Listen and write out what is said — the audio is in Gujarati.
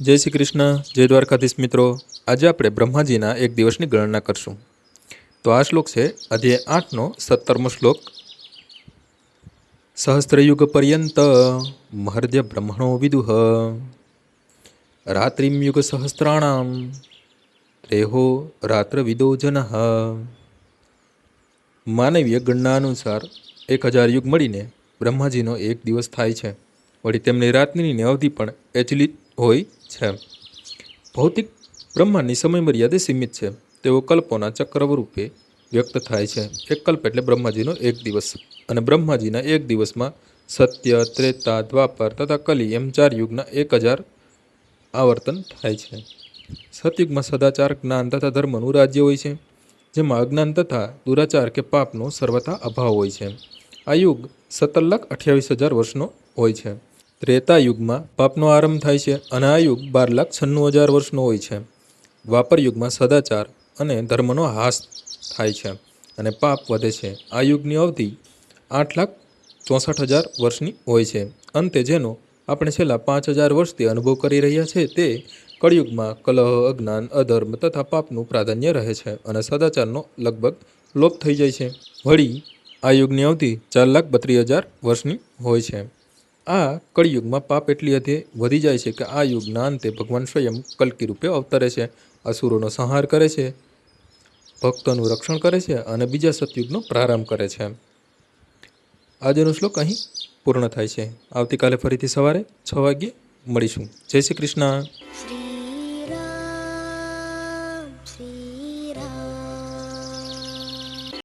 જય શ્રી કૃષ્ણ, જય દ્વારકાધીશ મિત્રો. આજે આપણે બ્રહ્માજીના એક દિવસની ગણના કરશું. તો આ શ્લોક છે, અધ્યાય આઠનો સત્તરમો શ્લોક. સહસ્ત્રયુગ પર્યંત મહર્દ્ય બ્રહ્મણો વિદુહ. રાત્રિમ યુગ સહસ્ત્રાણામ રાત્ર વિદો જન માનવીય ગણના અનુસાર એક હજાર યુગ મળીને બ્રહ્માજીનો એક દિવસ થાય છે. વળી તેમની રાત્રિની અવધિ પણ એચલી હોય છે. ભૌતિક બ્રહ્માંડની સમય મર્યાદા સીમિત છે. તેઓ કલ્પોના ચક્રવરૂપે વ્યક્ત થાય છે. એક કલ્પ એટલે બ્રહ્માજીનો એક દિવસ અને બ્રહ્માજીના એક દિવસમાં સત્ય, ત્રેતા, દ્વાપર તથા કલી એમ ચાર યુગના એક હજાર આવર્તન થાય છે. સતયુગમાં સદાચાર, જ્ઞાન તથા ધર્મનું રાજ્ય હોય છે, જેમાં અજ્ઞાન તથા દુરાચાર કે પાપનો સર્વથા અભાવ હોય છે. આ યુગ સત્તર લાખ અઠ્યાવીસ હજાર વર્ષનો હોય છે. ત્રેતા યુગમાં પાપનો આરંભ થાય છે અને આ યુગ બાર લાખ છન્નું હજાર વર્ષનો હોય છે. દ્વાપર યુગમાં સદાચાર અને ધર્મનો હાસ થાય છે અને પાપ વધે છે. આ યુગની અવધિ આઠ લાખ ચોસઠ હજાર વર્ષની હોય છે. અંતે જેનો આપણે છેલ્લા પાંચ હજાર વર્ષથી અનુભવ કરી રહ્યા છે તે કળિયુગમાં કલહ, અજ્ઞાન, અધર્મ તથા પાપનું પ્રાધાન્ય રહે છે અને સદાચારનો લગભગ લોપ થઈ જાય છે. વળી આ યુગની અવધિ ચાર લાખ બત્રીસ હજાર વર્ષની હોય છે. આ કળિયુગમાં પાપ એટલી હદે વધી જાય છે કે આ યુગના અંતે ભગવાન સ્વયં કલ્કી રૂપે અવતરે છે, અસુરોનો સંહાર કરે છે, ભક્તોનું રક્ષણ કરે છે અને બીજા સતયુગનો પ્રારંભ કરે છે. આજનો શ્લોક અહીં પૂર્ણ થાય છે. આવતીકાલે ફરીથી સવારે છ વાગ્યે મળીશું. જય શ્રી કૃષ્ણ.